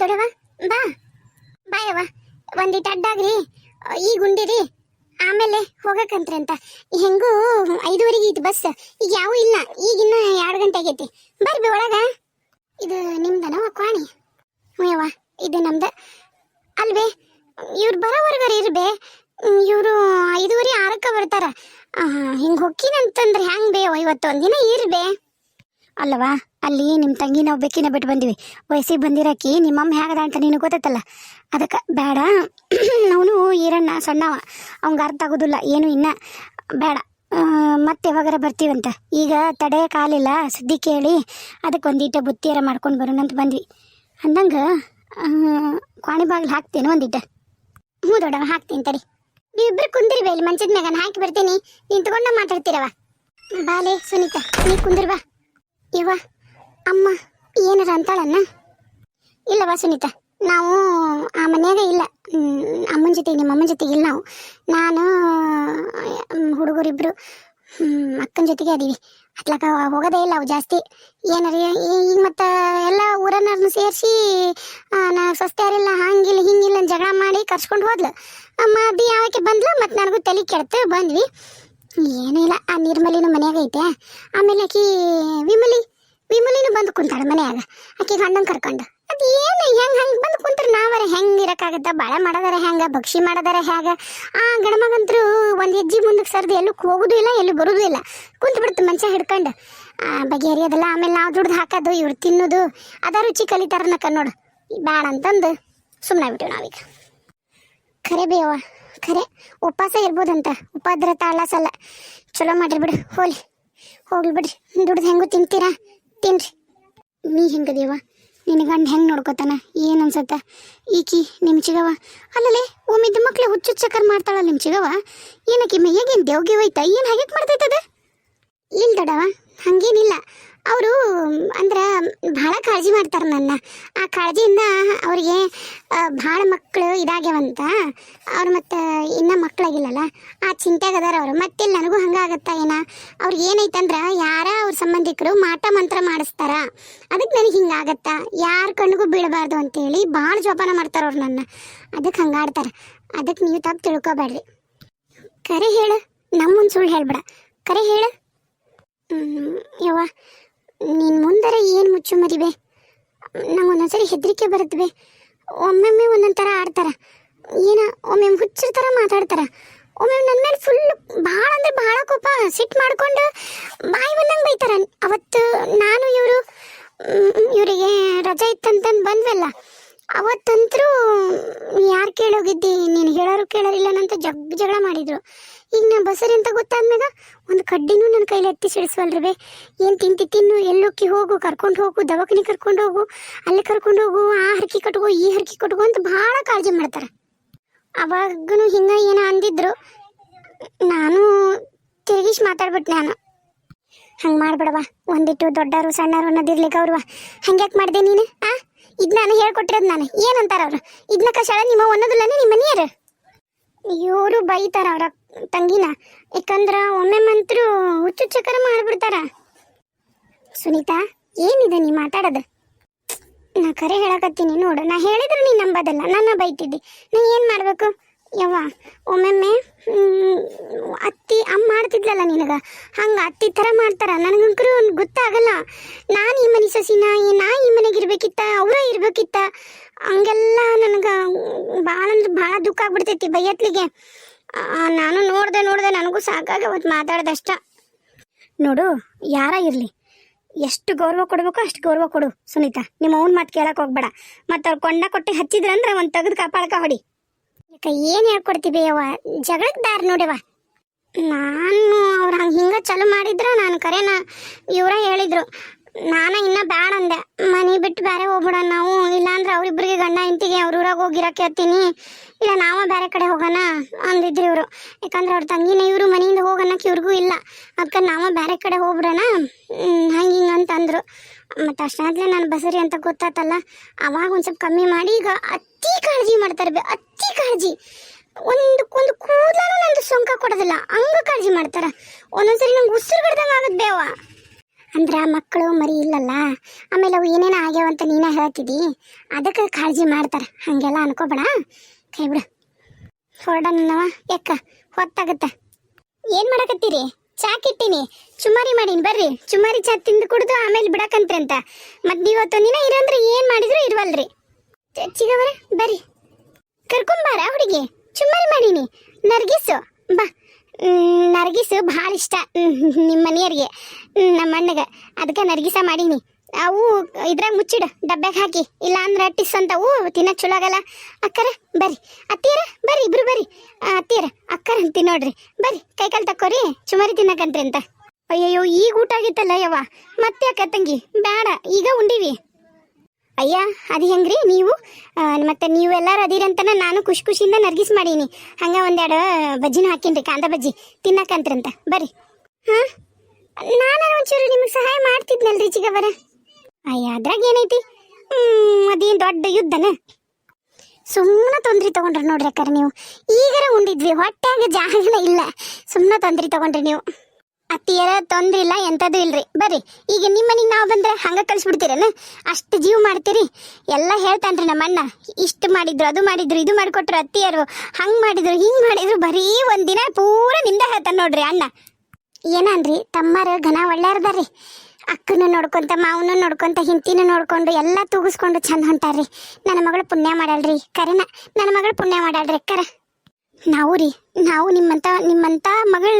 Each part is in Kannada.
ದೊಡವ ಬಾ. ಬಾಯವ್ವ ಒಂದಿಟ್ ಅಡ್ಡಾಗ್ರಿ. ಈಗ ಉಂಡಿರಿ ಆಮೇಲೆ ಹೋಗಕ್ಕಂತ್ರಿ ಅಂತ. ಹೆಂಗೂ ಐದುವರೆಗೆ ಐತಿ ಬಸ್. ಈಗ ಯಾವ ಇಲ್ಲ. ಈಗಿನ್ನ ಎರಡು ಗಂಟೆ ಆಗೈತಿ. ಬರ್ಬಿ ಒಳಗ. ಇದು ನಿಮ್ದನವ ಕ್ವಾಣಿ? ಹ್ಞೂ ಯವ್ವ. ಇದು ನಮ್ದ. ಅಲ್ವೇ, ಇವ್ರು ಬರೋವರ್ಗಾರ ಇರ್ಬೇ. ಇವರು ಐದುವರೆ ಆರಕ್ಕೆ ಬರ್ತಾರ. ಹಿಂಗೆ ಹೊಕ್ಕಿನಂತಂದ್ರೆ ಹೆಂಗ್ ಬೇವ ಇವತ್ತು ಒಂದಿನ ಇರ್ಬೇ. ಅಲ್ಲವಾ? ಅಲ್ಲಿ ನಿಮ್ಮ ತಂಗಿ ನಾವು ಬೆಕ್ಕಿನ ಬಿಟ್ಟು ಬಂದಿವಿ. ವಯಸ್ಸಿಗೆ ಬಂದಿರಕ್ಕಿ ನಿಮ್ಮಮ್ಮ ಹೇಗದ ಅಂತ ನಿನಗೆ ಗೊತ್ತೈತಲ್ಲ? ಅದಕ್ಕೆ ಬೇಡ. ಅವನು ಈರಣ್ಣ, ಸಣ್ಣವ. ಅವಂಗೆ ಅರ್ಥ ಆಗೋದಿಲ್ಲ. ಏನು ಇನ್ನ ಬೇಡ. ಮತ್ತೆ ಯಾವಾಗಾರ ಬರ್ತೀವಂತ? ಈಗ ತಡೆ ಕಾಲಿಲ್ಲ, ಸುದ್ದಿ ಕೇಳಿ ಅದಕ್ಕೆ ಒಂದಿಟ್ಟ ಬುತ್ತಿಯರ ಮಾಡ್ಕೊಂಡು ಬರೋಣ ಅಂತ ಬಂದ್ವಿ. ಅಂದಂಗೆ ಕ್ವಾಣಿ ಬಾಗಿಲು ಹಾಕ್ತೇನೆ ಒಂದಿಟ ಹ್ಞೂ ದೊಡ್ಡವ, ಹಾಕ್ತೀನಿ ತಡಿ. ನೀವಿಬ್ಬರು ಕುಂದಿರಿ ಇಲ್ಲಿ ಮಂಚದ ಮ್ಯಾಗ ಹಾಕಿ ಬರ್ತೀನಿ. ನಿಂತ್ಕೊಂಡ ಮಾತಾಡ್ತೀರವ ಬಾಲೆ, ಸುನೀತಾ ನೀ ಕುಂದಿರ್ವಾ ಇವ, ಅಮ್ಮ, ಏನಾರ ಅಂತಾಳನ್ನ? ಇಲ್ಲವಾ ಸುನೀತಾ, ನಾವು ಆ ಮನ್ಯಾಗ ಇಲ್ಲ. ಅಮ್ಮನ ಜೊತೆ, ನಿಮ್ಮ ಅಮ್ಮನ ಜೊತೆಗೆ ಇಲ್ಲ ನಾವು. ನಾನು ಹುಡುಗರಿಬ್ಬರು ಅಕ್ಕನ ಜೊತೆಗೆ ಅದೀವಿ. ಅತ್ಲಕ ಹೋಗೋದೇ ಇಲ್ಲ ಅವು ಜಾಸ್ತಿ. ಏನಾರ ಈಗ ಮತ್ತು ಎಲ್ಲ ಊರನ್ನ ಸೇರಿಸಿ ನಾ ಸ್ವಸ್ಥರಿಲ್ಲ ಹಂಗಿಲ್ಲ, ಹಿಂಗಿಲ್ಲ ಜಗಳ ಮಾಡಿ ಕರ್ಸ್ಕೊಂಡು ಹೋದ್ಲು. ಅಮ್ಮ ಅದು ಯಾವಕ್ಕೆ ಬಂದ್ಲು? ಮತ್ತು ನನಗೂ ತಲೆ ಕೆಡ್ತು, ಬಂದ್ವಿ. ಏನೂ ಇಲ್ಲ, ಆ ನಿರ್ಮಲಿನ ಮನ್ಯಾಗ ಐತೆ. ಆಮೇಲೆ ಆಕಿ ವಿಮಲಿ, ವಿಮಲಿನೂ ಬಂದು ಕುಂತಾಳ ಮನೆಯಾಗ. ಆಕಿ ಗಂಡನ ಕರ್ಕೊಂಡು. ಅದು ಏನು ಹೆಂಗೆ ಹಂಗೆ ಬಂದು ಕುಂತ್ರ ನಾವರ ಹೆಂಗೆ ಇರೋಕ್ಕಾಗತ್ತೆ? ಬಾಳೆ ಮಾಡೋದಾರ ಹೆಂಗೆ, ಭಕ್ಷಿ ಮಾಡೋದಾರ ಹೇಗೆ? ಆ ಗಣಮಗಂತರು ಒಂದು ಹೆಜ್ಜೆ ಮುಂದಕ್ಕೆ ಸರ್ದು ಎಲ್ಲೂ ಹೋಗೋದು ಇಲ್ಲ, ಎಲ್ಲೂ ಬರೋದು ಇಲ್ಲ. ಕುಂತ್ಬಿಡ್ತು ಬಿಡ್ತು ಮಂಚ ಹಿಡ್ಕೊಂಡು. ಬಗೆಹರಿಯೋದಿಲ್ಲ ಆಮೇಲೆ ನಾವು ದುಡ್ದು ಹಾಕೋದು, ಇವ್ರು ತಿನ್ನೋದು, ಅದ ರುಚಿ ಕಲಿತಾರನಕ ನೋಡು. ಬೇಡ ಅಂತಂದು ಸುಮ್ಮನೆ ಬಿಟ್ಟಿವಿ ನಾವೀಗ. ಖರೆ ಬೇವ ಖರೆ, ಉಪವಾಸ ಇರ್ಬೋದಂತ. ಉಪದ್ರ ತಾಳಸಲ್ಲ ಚಲೋ ಮಾಡ್ರಿ ಬಿಡು ಹೋಲಿ ಹೋಗ್ಲಿ ಬಿಡ್ರಿ. ದುಡ್ದು ಹೆಂಗು ತಿಂತೀರಾ? ತಿನ್ರಿ. ನೀ ಹೆಂಗದೇವ ನಿನ್ನ ಗಂಡ ಹೆಂಗೆ ನೋಡ್ಕೋತಾನ? ಏನು ಅನ್ಸತ್ತ? ಈಕಿ ನಿಮ್ಮ ಚಿಗವ ಅಲ್ಲಲೇ ಒಮ್ಮಿದ್ದ ಮಕ್ಳು ಹುಚ್ಚುಚ್ಚಕರ್ ಮಾಡ್ತಾಳ ನಿಮ್ಮ ಚಿಗವ ಏನಕ್ಕೆ ಮೈಯಾಗೇನು ದೇವ್ಗೆ ಹೋಯ್ತಾ? ಏನು ಹಾಗೆ ಮಾಡ್ತೈತದ ಇಲ್ಲ ದೊಡವ ಹಂಗೇನಿಲ್ಲ. ಅವರು, ಅಂದ್ರೆ ಭಾಳ ಕಾಳಜಿ ಮಾಡ್ತಾರೆ ನನ್ನ. ಆ ಕಾಳಜಿಯಿಂದ ಅವ್ರಿಗೆ ಭಾಳ ಮಕ್ಕಳು ಇದಾಗ್ಯಾವಂತ. ಅವ್ರು ಮತ್ತು ಇನ್ನೂ ಮಕ್ಕಳಾಗಿಲ್ಲಲ್ಲ ಆ ಚಿಂತೆಗೆ ಅದಾರ ಅವರು. ಮತ್ತೆ ನನಗೂ ಹಂಗಾಗತ್ತಾ ಏನ? ಅವ್ರಿಗೆ ಏನೈತಂದ್ರೆ, ಯಾರ ಅವ್ರ ಸಂಬಂಧಿಕರು ಮಾಟ ಮಂತ್ರ ಮಾಡಿಸ್ತಾರ. ಅದಕ್ಕೆ ನನಗೆ ಹಿಂಗಾಗತ್ತಾ ಯಾರ ಕಣ್ಣಿಗೂ ಬೀಳಬಾರ್ದು ಅಂತೇಳಿ ಭಾಳ ಜೋಪಾನ ಮಾಡ್ತಾರ ಅವ್ರು ನನ್ನ. ಅದಕ್ಕೆ ಹಂಗಾಡ್ತಾರೆ ಅದಕ್ಕೆ ನೀವು ತಪ್ಪು ತಿಳ್ಕೊಬೇಡ್ರಿ ಕರೆ ಹೇಳು. ನಮ್ಮೊಂದು ಸುಳ್ಳು ಹೇಳ್ಬೇಡ. ಕರೆ ಹೇಳು. ಯವ್ವ. ನಿನ್ನ ಮುಂದರ ಏನು ಮುಚ್ಚು ಮರಿಬೆ? ನಂಗೆ ಒಂದೊಂದ್ಸರಿ ಹೆದರಿಕೆ ಬರುತ್ತವೆ ಒಮ್ಮೊಮ್ಮೆ ಒಂದೊಂದು ಥರ ಆಡ್ತಾರ. ಏನ ಒಮ್ಮೊಮ್ಮೆ ಹುಚ್ಚರ ಥರ ಮಾತಾಡ್ತಾರ. ಒಮ್ಮೊಮ್ಮೆ ನನ್ನ ಮೇಲೆ ಫುಲ್ ಭಾಳ ಅಂದ್ರೆ ಭಾಳ ಕೋಪ ಸಿಟ್ಟು ಮಾಡ್ಕೊಂಡು ಬಾಯಿ ಬಂದಂಗೆ ಬೈತಾರ. ಅವತ್ತು ನಾನು ಇವರು ಇವರಿಗೆ ರಜೆ ಇತ್ತಂತಂದು ಬಂದ್ವಲ್ಲ, ಅವತ್ತಂತರೂ ಯಾರು ಕೇಳೋಗಿದ್ದಿ? ನೀನು ಹೇಳೋರು ಕೇಳೋರಿಲ್ಲನಂತ ಜಗ್ ಜಗಳ ಮಾಡಿದ್ರು. ಈಗ ನಾ ಬಸರಿ ಅಂತ ಗೊತ್ತಾದ್ಮ್ಯಾಗ? ಒಂದು ಕಡ್ಡಿನೂ ನನ್ನ ಕೈಲಿ ಎತ್ತಿ ಸಿಡಿಸ್ವಲ್ರಿ ಬೇ. ಏನು ತಿಂತಿ ತಿನ್ನು, ಎಲ್ಲೋಕ್ಕಿ ಹೋಗು, ಕರ್ಕೊಂಡು ಹೋಗು ದವಾಖಾನೆ ಕರ್ಕೊಂಡು ಹೋಗು, ಅಲ್ಲಿ ಕರ್ಕೊಂಡು ಹೋಗು, ಆ ಹರಕಿ ಕಟ್ಕೋ, ಈ ಹರಕಿ ಕಟ್ಕೋ ಅಂತ ಭಾಳ ಕಾಳಜಿ ಮಾಡ್ತಾರೆ. ಅವಾಗನು ಹಿಂಗ ಏನೋ ಅಂದಿದ್ರು, ನಾನು ತಿರುಗಿಸಿ ಮಾತಾಡ್ಬಿಟ್ಟು ನಾನು. ಹಂಗೆ ಮಾಡ್ಬಿಡವಾ ಒಂದಿಟ್ಟು ದೊಡ್ಡವರು ಸಣ್ಣವರು ಅನ್ನೋದಿರ್ಲಿಕ್ಕೆ ಅವ್ರವ ಹಂಗ್ಯಾಕೆ ಮಾಡಿದೆ ನೀನು, ಆ? ಇದು ನಾನು ಹೇಳ್ಕೊಟ್ಟಿರೋದು ನಾನು. ಏನಂತಾರ ಅವರು? ಇದನ್ನ ಕಷಾಳ ನಿಮ್ಮ ಅನ್ನೋದಿಲ್ಲನೇ ನಿಮ್ಮ ಮನೆಯರು ಇವರು ಬೈತಾರ ಅವ್ರ ತಂಗಿನ ಯಾಕಂದ್ರ ಒಮ್ಮೆ ಮಂತ್ರು ಹುಚ್ಚುಚ್ಚಕರ ಮಾಡ್ಬಿಡ್ತಾರ. ಸುನೀತಾ, ಏನಿದೆ ನೀ ಮಾತಾಡೋದು? ನಾ ಕರೆ ಹೇಳಕತ್ತೀನಿ ನೋಡು, ನಾ ಹೇಳಿದ್ರೆ ನೀ ನಂಬೋದಲ್ಲ, ನನ್ನ ಬೈತಿದ್ದಿ. ನೀ ಏನು ಮಾಡಬೇಕು? ಯವ್ವ, ಒಮ್ಮೊಮ್ಮೆ ಅತ್ತಿ, ಅಮ್ಮ ಮಾಡ್ತಿದ್ಲಲ್ಲ ನಿನಗ? ಹಂಗ ಅತ್ತಿ ಥರ ಮಾಡ್ತಾರ, ನನಗಂಕರು ಗೊತ್ತಾಗಲ್ಲ. ನಾನು ಈ ಮನೆ ಸಸಿನ ನಾ ಈ ಮನೆಗೆ ಇರ್ಬೇಕಿತ್ತ, ಅವರ ಇರ್ಬೇಕಿತ್ತ? ಹಂಗೆಲ್ಲ ನನಗೆ ಭಾಳ ಅಂದ್ರೆ ಭಾಳ ದುಃಖ ಆಗ್ಬಿಡ್ತೈತಿ ಬೈಯತ್ಲಿಗೆ. ನಾನು ನೋಡ್ದೆ ನೋಡ್ದೆ ನನಗೂ ಸಾಕಾಗಿ ಅವತ್ತು ಮಾತಾಡ್ದಷ್ಟ. ನೋಡು, ಯಾರ ಇರಲಿ? ಎಷ್ಟು ಗೌರವ ಕೊಡಬೇಕು ಅಷ್ಟು ಗೌರವ ಕೊಡು, ಸುನೀತಾ. ನಿಮ್ಮ ಅವ್ನ ಮಾತು ಕೇಳಕ್ ಹೋಗ್ಬೇಡ. ಮತ್ತೆ ಅವ್ರು ಕೊಂಡ ಕೊಟ್ಟು ಹಚ್ಚಿದ್ರಂದ್ರೆ ಒಂದು ತೆಗೆದು ಕಾಪಾಡ್ಕ ಹೊಡಿ. ಯಾಕ ಏನು ಹೇಳ್ಕೊಡ್ತೀವಿ ಯವ್ವ? ಜಗಳಕ್ಕೆ ದಾರಿ ನೋಡ್ಯವ ನಾನು ಅವ್ರು ಹಂಗೆ ಹಿಂಗೆ ಚಾಲು ಮಾಡಿದ್ರೆ ನಾನು ಕರೆನ ಇವರ ಹೇಳಿದ್ರು. ನಾನು ಇನ್ನ ಬ್ಯಾಡ ಅಂದೆ. ಮನೆ ಬಿಟ್ಟು ಬೇರೆ ಹೋಗ್ಬಿಡ ನಾವು. ಇಲ್ಲಾಂದ್ರೆ ಅವ್ರಿಬ್ರಿಗೆ ಗಂಡ ಹೆಂಡತಿಗೆ ಅವ್ರ ಊರಾಗ ಹೋಗಿರಕ್ಕೆ ಹೇಳ್ತೀನಿ ಇಲ್ಲ, ನಾವ ಬೇರೆ ಕಡೆ ಹೋಗೋಣ ಅಂದಿದ್ರು ಇವರು. ಯಾಕಂದ್ರೆ ಅವ್ರ ತಂಗಿನ ಇವರು, ಮನೆಯಿಂದ ಹೋಗೋಣಕ್ಕೆ ಇವ್ರಿಗೂ ಇಲ್ಲ. ಅದಕ್ಕೆ ನಾವ ಬೇರೆ ಕಡೆ ಹೋಗ್ಬಿಡೋಣ. ಹಂಗೆ ಹಿಂಗೆ ಅಂತ ಅಂದ್ರು ಮತ್ತು ಅಷ್ಟಾದ್ಲೆ ನಾನು ಬಸರಿ ಅಂತ ಗೊತ್ತಾತಲ್ಲ, ಅವಾಗ ಒಂದು ಸ್ವಲ್ಪ ಕಮ್ಮಿ ಮಾಡಿ, ಈಗ ಅತಿ ಕಾಳಜಿ ಮಾಡ್ತಾರೆ ಬೇ, ಅತಿ ಕಾಳಜಿ. ಒಂದು ಒಂದು ಕೂದಲೂ ನಂದು ಸೊಂಕ ಕೊಡೋದಿಲ್ಲ. ಹಂಗ ಕಾಳಜಿ ಮಾಡ್ತಾರ. ಒಂದೊಂದ್ಸರಿ ನಂಗೆ ಉಸಿರು ಬಿಡ್ದಂಗೆ ಆಗುತ್ತೆ ಬೇವ ಅಂದ್ರ ಮಕ್ಕಳು ಮರಿ ಇಲ್ಲಲ್ಲ? ಆಮೇಲೆ ಅವು ಏನೇನು ಆಗ್ಯಾವ ಅಂತ ನೀನೇ ಹೇಳ್ತಿದ್ದಿ? ಅದಕ್ಕೆ ಕಾಳಜಿ ಮಾಡ್ತಾರ. ಹಂಗೆಲ್ಲ ಅನ್ಕೋಬೇಡ. ಕೈ ಬಿಡು. ಹೊರಡನ್ನವ ಯಾಕ ಹೊತ್ತಾಗತ್ತ. ಏನ್ ಮಾಡಕತ್ತೀರಿ? ಚಾ ಕಿಟ್ಟಿನಿ. ಚುಮಾರಿ ಮಾಡೀನಿ, ಬರ್ರಿ. ಚುಮಾರಿ ಚಾ ತಿಂದು ಕುಡಿದು ಆಮೇಲೆ ಬಿಡಕಂತ್ರಿ ಅಂತ. ಮತ್ ನೀವತ್ತು ದಿನ ಇರಂದ್ರೆ ಏನ್ ಮಾಡಿದ್ರು ಇರ್ವಲ್ರಿ. ಚಿಗವರ, ಬರ್ರಿ. ಕರ್ಕೊಂಬಾರ ಹುಡುಗಿ. ಚುಮಾರಿ ಮಾಡೀನಿ. ನರ್ಗಿಸು, ಬಾ. ನರ್ಗಿಸು ಭಾಳ ಇಷ್ಟ. ನಿಮ್ಮ ಮನೆಯವ್ರಿಗೆ. ನಮ್ಮ ಅಣ್ಣಗೆ. ಅದಕ್ಕೆ ನರ್ಗಿಸ ಮಾಡೀನಿ. ಅವು ಇದ್ರಾಗ ಮುಚ್ಚಿಡು ಡಬ್ಬ್ಯಾಗ ಹಾಕಿ. ಇಲ್ಲ ಅಂದ್ರೆ ಟಿಸ್ ಅಂತವು ತಿನ್ನಕ್ಕೆ ಚಲೋ ಆಗಲ್ಲ. ಅಕ್ಕರ, ಬರ್ರಿ. ಅತ್ತೀರ ಬರ್ರಿ, ಇಬ್ರು ಬರ್ರಿ. ಅತ್ತೀರ ಅಕ್ಕರ ಅಂತಿ ನೋಡ್ರಿ. ಬರ್ರಿ, ಕೈಕಾಲು ತಕ್ಕೋರಿ, ಚುಮರಿ ತಿನ್ನಕಂತ್ರಿ ಅಂತ. ಅಯ್ಯಯ್ಯೋ, ಈಗ ಊಟ ಆಗಿತ್ತಲ್ಲ ಯವ್ವ. ಮತ್ತೆ ಅಕ್ಕ ತಂಗಿ? ಬೇಡ ಈಗ ಉಂಡಿವಿ. ಅಯ್ಯ, ಅದು ಹೆಂಗ್ರಿ? ನೀವು? ಮತ್ತೆ ನೀವು ಎಲ್ಲಾರು ಅದಿರಂತನ ನಾನು ಖುಷಿ ಖುಷಿಯಿಂದ ನರ್ಗಿಸ್ ಮಾಡೀನಿ. ಹಂಗ ಒಂದೆರಡು ಬಜ್ಜಿನ ಹಾಕಿನ್ರಿ, ಕಾಂದ ಬಜ್ಜಿ. ತಿನ್ನಕಂತ್ರಂತ. ಬರ್ರಿ. ಹಾಂ? ನಾನು ಒಂಚೂರು ನಿಮಗೆ ಸಹಾಯ ಮಾಡ್ತಿದ್ನಲ್ರಿ ಚಿಗವರ ಅಯ್ಯ, ಅದ್ರಾಗ ಏನೈತಿ? ಅದೇನ್ ದೊಡ್ಡ ಯುದ್ಧನ? ಸುಮ್ಮನೆ ತೊಂದ್ರಿ ತಗೊಂಡ್ರಿ ನೋಡ್ರಿ ಅಕ್ಕಾರ ನೀವು. ಈಗರ ಉಂಡಿದ್ವಿ, ಹೊಟ್ಯಾಗ ಜಾಗನ ಇಲ್ಲ. ಸುಮ್ಮನೆ ತೊಂದ್ರಿ ತಗೊಂಡ್ರಿ ನೀವು. ಅತ್ತಿಯರ ತೊಂದ್ರೆ ಇಲ್ಲ ಎಂಥದ್ದು ಇಲ್ರಿ. ಬರ್ರಿ, ಈಗ ನಿಮ್ಮ ಮನೆಗೆ ನಾವು ಬಂದ್ರೆ ಹಂಗೆ ಕಳಿಸ್ಬಿಡ್ತೀರೇನು? ಅಷ್ಟು ಜೀವ ಮಾಡ್ತೀರಿ? ಎಲ್ಲ ಹೇಳ್ತಾನ್ರಿ ನಮ್ಮ ಅಣ್ಣ ಇಷ್ಟು ಮಾಡಿದ್ರು, ಅದು ಮಾಡಿದ್ರು, ಇದು ಮಾಡಿಕೊಟ್ರು ಅತ್ತಿಯರು. ಹಂಗೆ ಮಾಡಿದ್ರು, ಹಿಂಗ್ ಮಾಡಿದ್ರು, ಬರೀ ಒಂದಿನ ಪೂರ ನಿಂದ ಹೇಳ್ತಾನೆ ನೋಡ್ರಿ ಅಣ್ಣ. ಏನನ್ರಿ ತಮ್ಮರ ಘನ ಒಳ್ಳೆಯರ್ದಾರ್ರಿ ಅಕ್ಕನ ನೋಡ್ಕೊಂತ, ಮಾವನು ನೋಡ್ಕೊಂತ ಹಿಂತಿನ ನೋಡ್ಕೊಂಡು ಎಲ್ಲ ತೂಗಿಸ್ಕೊಂಡು ಚಂದ ಹೊಂಟಾರ್ರಿ. ನನ್ನ ಮಗಳು ಪುಣ್ಯ ಮಾಡಲ್ರಿ. ಕರೆನ, ನನ್ನ ಮಗಳು ಪುಣ್ಯ ಮಾಡಲ್ರಿ. ಅಕ್ಕರ ನಾವು ರೀ, ನಾವು ನಿಮ್ಮಂತ ನಿಮ್ಮಂತ ಮಗಳ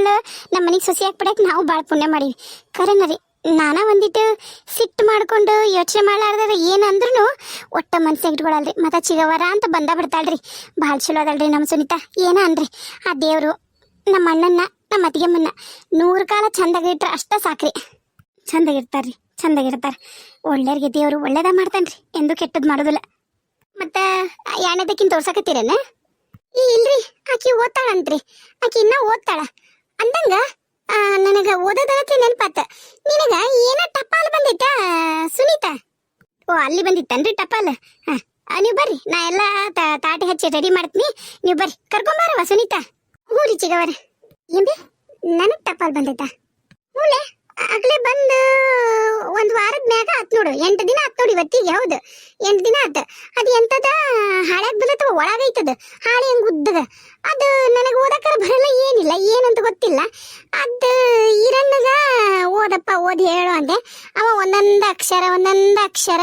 ನಮ್ಮ ಮನೆಗೆ ಸೊಸೆ ಹಾಕ್ಬಿಡಕ್ಕೆ ನಾವು ಭಾಳ ಪುಣ್ಯ ಮಾಡೀವಿ. ಕರೆನ ರೀ ನಾನ ಒಂದಿಟ್ಟು ಸಿಟ್ಟು ಮಾಡ್ಕೊಂಡು ಯೋಚನೆ ಮಾಡಲಾರ್ದ್ರೆ ಏನಂದ್ರೂ ಒಟ್ಟ ಮನ್ಸಿಗೆ ಇಟ್ಕೊಳಲ್ರಿ, ಮತ್ತು ಚಿಗವರ ಅಂತ ಬಂದ ಬಿಡ್ತಾಳ್ರಿ. ಭಾಳ ಚಲೋ ಅದಲ್ರಿ ನಮ್ಮ ಸುನೀತಾ, ಏನ ಅನ್ರಿ ಆ ದೇವರು ನಮ್ಮ ಅಣ್ಣನ ನಮ್ಮ ಅತ್ತಿಗೆಮ್ಮನ್ನ ನೂರು ಕಾಲ ಚಂದಾಗಿಟ್ರೆ ಅಷ್ಟ ಸಾಕ್ರಿ. ಚಂದಾಗಿರ್ತಾರ್ರಿ ಚಂದಾಗಿರ್ತಾರೆ ಒಳ್ಳೆಯವ್ರಿಗೆ ದೇವರು ಒಳ್ಳೇದ ಮಾಡ್ತಾನ್ರಿ, ಎಂದು ಕೆಟ್ಟದ್ದು ಮಾಡೋದಿಲ್ಲ. ಮತ್ತೆ ಯಾಣದಕ್ಕಿಂತ ತೋರ್ಸಕತ್ತೀರೇನ? ಇಲ್ರಿ, ಆಕಿ ಓದ್ತಾಳಂತ್ರಿ. ಆಕಿ ಇನ್ನ ಓದ್ತಾಳ. ಅಂದಂಗ ನನಗೆ ಓದೋದಕ್ಕೆ ನೆನಪಾತ. ನಿನಗ ಏನ ಟಪಾಲ್ ಬಂದಿತ್ತ ಸುನೀತಾ? ಓ, ಅಲ್ಲಿ ಬಂದಿತ್ತನ್ರಿ ಟಪಾಲ್. ನೀವು ಬರ್ರಿ, ನಾ ಎಲ್ಲ ತಾಟಿ ಹಚ್ಚಿ ರೆಡಿ ಮಾಡ್ತೀನಿ. ನೀವು ಬರ್ರಿ ಕರ್ಕೊಂಬಾರವ ಸುನೀತಾ. ಹ್ಞೂ ರೀ ಚಿಗವರ ಏನ್ರಿ, ನನಗೆ ಟಪಾಲ್ ಬಂದೈತ? ಹ್ಞೂಲೆ ಆಗ್ಲೇ ಬಂದು ಒಂದು ವಾರದ ಮ್ಯಾಗ ಆತ್ ನೋಡು. ಎಂಟು ದಿನ ಆತ್ ನೋಡಿ ಇವತ್ತಿಗೆ ಹೌದು ಎಂಟು ದಿನ ಆತ. ಅದು ಎಂತದ? ಹಾಳ್ಯಾಗ ಬಂದತ್ತವ ಒಳಗೈತದ ಹಾಳೆ ಹೆಂಗ್ ಉದ್ದದ? ಅದು ನನಗೆ ಓದಕ್ಕಾರ ಬರಲ್ಲ, ಏನಿಲ್ಲ. ಏನಂತ ಗೊತ್ತಿಲ್ಲ. ಅದು ಈರಣ್ಣಗ ಓದಪ್ಪ, ಓದಿ, ಹೇಳು ಅಂದೆ. ಅವ ಒಂದೊಂದು ಅಕ್ಷರ ಒಂದೊಂದು ಅಕ್ಷರ.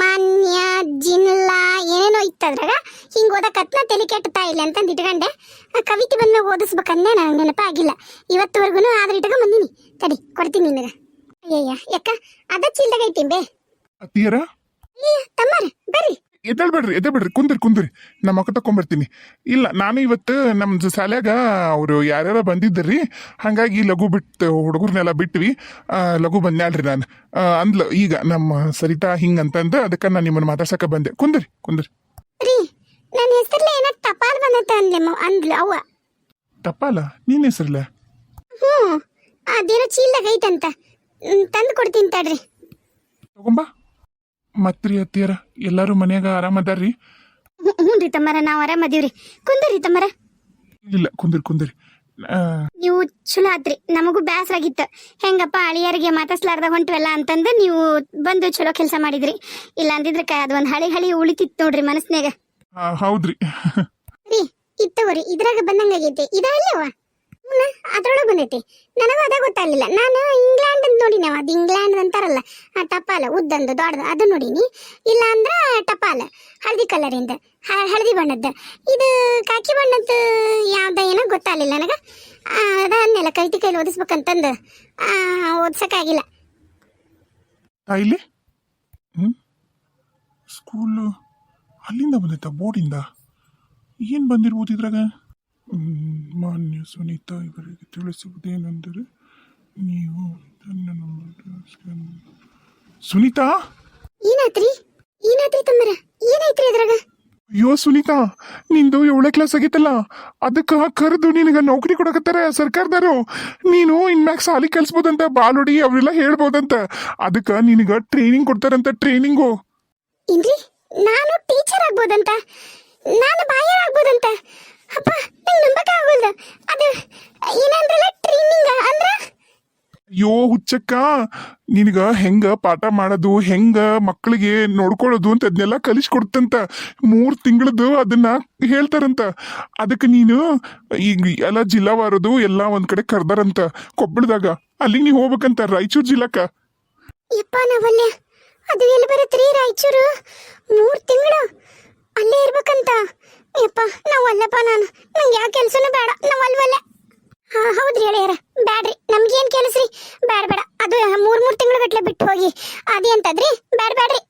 ಮಾನ್ಯ, ಜಿನ್ಲ, ಏನೇನೋ ಇತ್ತದ್ರಾಗ ಹಿಂಗೆ ಓದಕತ್ನ ತಲೆ ಕೆಟ್ಟತಾ ಇಲ್ಲ ಅಂತಂದು ಇಟ್ಕೊಂಡೆ. ಕವಿತೆ ಬಂದ್ಮೇಲೆ ಓದಿಸ್ಬೇಕಂದೆ, ನನಗೆ ನೆನಪಾಗಿಲ್ಲ. ಇವತ್ತುವರೆಗೂ ಆದ್ರೆ ಇಟ್ಕೊಂಡ್ ಬಂದೀನಿ. ತಡಿ ಕೊಡ್ತೀನಿ ನಿನಗೆ. ಅಯ್ಯಯ್ಯ ಯಾಕ? ಅದ ಚಿಲ್ದಾಗ ಐತಿ ಬೇ. ಅತ್ತಿಯರ? ಏ ತಮ್ಮರ ಬರ್ರಿ. ಎದ್ದೇಳ್ಬೇಡ್ರಿ ಬಿಡ್ರಿ ಕುಂದ್ರಿ ಕುಂದ್ರಿ. ನಮ್ಮ ಅಕ್ಕ ತಕೊಂಬರ್ತೀನಿ ಇಲ್ಲ ನಾನು ಇವತ್ತು ನಮ್ಮ ಶಾಲ್ಯಾಗ ಅವರು ಯಾರ್ಯಾರ ಬಂದಿದ್ದರಿ ಹಂಗಾಗಿ ಲಘು ಬಿಟ್ಟು ಹುಡುಗರ್ನೆಲ್ಲ ಬಿಟ್ವಿ. ಆ, ಲಘು ಬಂದ್ಯಾಳ್ರಿ ನಾನು. ಅಂದ್ಲು ಈಗ ನಮ್ಮ ಸರಿತಾ ಹಿಂಗಂತಂದು ಅದಕ್ಕೆ ನಾನು ನಿಮ್ಮನ್ನ ಮಾತಾಡ್ಸಕ್ಕೆ ಬಂದೆ. ಕುಂದ್ರಿ ಕುಂದ್ರಿ. ರೀ ನನ್ನ ಹೆಸರ್ಲೆ ಏನೋ ತಪಾಲ್ ಬಂದತ್ತ ಅಂದ್ಲೆ ಅಂದ್ಲು ಅವ್ವ. ತಪ್ಪಲ್ಲ ನೀನ್ ಹೆಸರಲ್ಲ? ಹ್ಞೂ ಅದೇನೋ ಚೀಲ್ದಾಗ ಐತಂತ. ತಂದು ಕೊಡ್ತೀನಿ ತಡ್ರಿ. ತಗೊಂಬ. ಮತ್ರಿ ಅತ್ತಿಯರ ಎಲ್ಲಾರು ಮನ್ಯಾಗ ಆರಾಮದಾರ್ರಿ ಹ್ಞೂ ರೀ ತಮ್ಮರ ನಾವು ಆರಾಮದೀವ್ರಿ ಕುಂದ್ರಿ ತಮ್ಮರ. ಇಲ್ಲ ಕುಂದ್ರಿ ಕುಂದ್ರಿ. ಆ, ನೀವು ಚಲೋ ಆತ್ರಿ. ನಮಗೂ ಬೇಸರ ಆಗಿತ್ತು. ಹೆಂಗಪ್ಪ ಅಳಿಯರಿಗೆ ಮಾತಾಡ್ಸ್ಲಾರ್ದ ಹೊಂಟವಲ್ಲ ಅಂತಂದು ನೀವು ಬಂದು ಚಲೋ ಕೆಲಸ ಮಾಡಿದ್ರಿ. ಇಲ್ಲ ಅಂದಿದ್ರೆ ಕ- ಅದು ಒಂದು ಹಳಿ ಹಳಿ ಉಳಿತಿತ್ತು ನೋಡ್ರಿ ಮನಸ್ನಾಗ ಆ, ಹೌದ್ರಿ. ರೀ ಇತ್ತವರಿ ಇದ್ರಾಗ ಬಂದಂಗಾಗೈತಿ ಇದಲ್ಲವ ಅದ್ರೊಳಗೆ ಬಂದೈತಿ. ಅದ ಗೊತ್ತಾಗ್ಲಿಲ್ಲ. ನಾನು ಇಂಗ್ಲೆಂಡ್ ಅಂತ ನೋಡಿನಿ ಅದು ಇಂಗ್ಲೆಂಡ್ ಅಂತಾರಲ್ಲ, ಆ ಟಪಾಲ ಉದ್ದಂದು ದೊಡ್ಡದು ಅದು ನೋಡಿನಿ. ಇಲ್ಲ ಅಂದ್ರ ಟಪಾಲ, ಹಳದಿ ಕಲರಿಂದ ಹಳದಿ ಬಣ್ಣದ್ದು. ಇದು ಕಾಕಿ ಬಣ್ಣದ್ದು ಯಾವ್ದ ಏನೋ ಗೊತ್ತಾಗ್ಲಿಲ್ಲ ನನಗೆ. ಅದನ್ನೆಲ್ಲ ಕೈತಿ ಕೈಲಿ ಓದಿಸ್ಬೇಕಂತಂದು ಓದ್ಸಕ್ಕಾಗಿಲ್ಲ. ತಾಯಿಲಿ ಸ್ಕೂಲು ಅಲ್ಲಿಂದ ಬಂದೈತ? ಬೋರ್ಡಿಂದ ಏನು ಬಂದಿರ್ಬೋದು ಇದ್ರಾಗ? ಮಾನ್ಯ ಸುನೀತಾ ಇವರಿಗೆ ತಿಳಿಸುವುದೇನೆಂದರೆ ನೀವು ಸ್ಕ್ಯಾನ್. ಸುನೀತಾ? ಏನಾತ್ರಿ ಏನಾತ್ರಿ ತಮ್ಮರ? ಏನಾಯ್ತ್ರಿ ಅದ್ರಾಗ? ಅಯ್ಯೋ ಸುನೀತಾ ನಿಂದು ಏಳನೇ ಕ್ಲಾಸ್ ಆಗೈತಲ್ಲ ಅದಕ್ಕೆ ಕರೆದು ನಿನಗೆ ನೌಕರಿ ಕೊಡಕತ್ತಾರ ಸರ್ಕಾರದವರು. ನೀನು ಇನ್ಮ್ಯಾಗ ಸಾಲಿ ಕಲ್ಸ್ಬೋದಂತ ಬಾಲುಡಿ ಅವರೆಲ್ಲ ಹೇಳ್ಬೋದಂತ. ಅದಕ್ಕೆ ನಿನಗೆ ಟ್ರೈನಿಂಗ್ ಕೊಡ್ತಾರಂತ ಟ್ರೈನಿಂಗು ರೀ ನಾನು ಟೀಚರ್ ಆಗ್ಬೋದಂತ? ನಾನು ಬಾಯರ್ ಆಗ್ಬೋದಂತ? ಅಪ್ಪ ನಂಗೆ ನಂಬಕ ಆಗೋಲ್ದ. ಅದು ಏನಂದ್ರಲ್ಲ ಟ್ರೈನಿಂಗ್ ಅಂದ್ರ? ಅಯ್ಯೋ ಹುಚ್ಚಕ್ಕ ನಿನಗ ಹೆಂಗ ಪಾಠ ಮಾಡೋದು ಹೆಂಗ ಮಕ್ಕಳಿಗೆ ನೋಡ್ಕೊಳ್ಳೋದು ಅಂತ ಅದನ್ನೆಲ್ಲ ಕಲಿಸ್ಕೊಡ್ತಂತ. ಮೂರು ತಿಂಗಳದ್ದು ಅದನ್ನ ಹೇಳ್ತಾರಂತ. ಅದಕ್ಕೆ ನೀನು ಈಗ ಎಲ್ಲ ಜಿಲ್ಲಾವಾರದು ಎಲ್ಲ ಒಂದ್ ಕಡೆ ಕರ್ದಾರಂತ ಕೊಪ್ಪಳದಾಗ ಅಲ್ಲಿಗೆ ನೀ ಹೋಗ್ಬೇಕಂತ ರಾಯಚೂರು ಜಿಲ್ಲಾಕ ಯಪ್ಪ ನಾವಲ್ಲೇ ಅದು ಎಲ್ಲಿ ರೀ ರಾಯಚೂರು? ಮೂರು ತಿಂಗಳು ಅಲ್ಲೇ ಇರ್ಬೇಕಂತ. ಯಪ್ಪ, ನಾವು ಅಲ್ಲಪ್ಪ ನಾನು. ನಂಗೆ ಯಾವ ಕೆಲಸನೂ ಬೇಡ, ನಾವು ಅಲ್ವಲ್ಲ. ಹಾ, ಹೌದ್ರಿ ಹೇಳಿಯಾರ. ಬ್ಯಾಡ್ರಿ, ನಮ್ಗೇನ್ ಕೆಲಸ ರೀ ಬೇಡ ಬೇಡ ಅದು ಮೂರು ಮೂರು ತಿಂಗಳು ಗಟ್ಲೆ ಬಿಟ್ಟು ಹೋಗಿ. ಅದೇಂತದ್ರಿ? ಬೇಡ ಬೇಡ್ರಿ